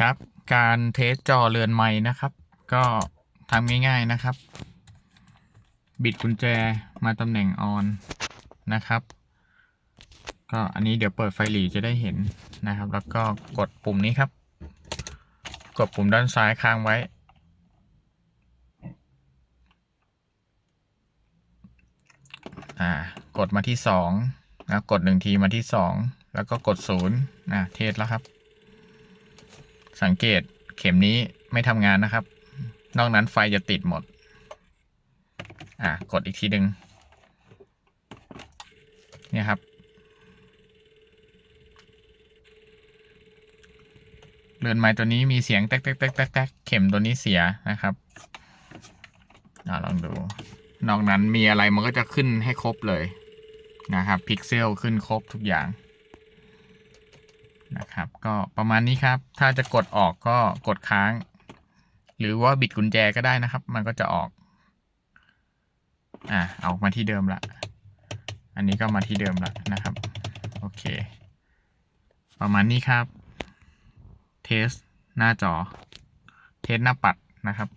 ครับ การเทสจอเรือนไม้นะครับ ก็ทำง่ายๆนะครับ บิดกุญแจมาตำแหน่งออนนะครับ ก็อันนี้เดี๋ยวเปิดไฟหลีจะได้เห็นนะครับ แล้วก็กดปุ่มนี้ครับ กดปุ่มด้านซ้ายค้างไว้ อ่ากดมาที่สองนะกดหนึ่งทีมาที่สองแล้วก็กดศูนย์นะเทสแล้วครับ สังเกตเข็มนี้ไม่ทำงานนะครับ นอกนั้นไฟจะติดหมด อ่ากดอีกทีหนึ่งเนี่ยครับ เรือนไม้ตัวนี้มีเสียงแต๊กแต๊กแต๊กแต๊กแต๊กเข็มตัวนี้เสียนะครับอ่าลองดู นอกนั้นมีอะไรมันก็จะขึ้นให้ครบเลยนะครับ พิกเซลขึ้นครบทุกอย่าง นะครับ ก็ประมาณนี้ครับ ถ้าจะกดออกก็กดค้าง หรือว่าบิดกุญแจก็ได้นะครับ มันก็จะออก อ่าออกมาที่เดิมละ อันนี้ก็มาที่เดิมละนะครับ โอเค ประมาณนี้ครับ เทสหน้าจอ เทสหน้าปัดนะครับ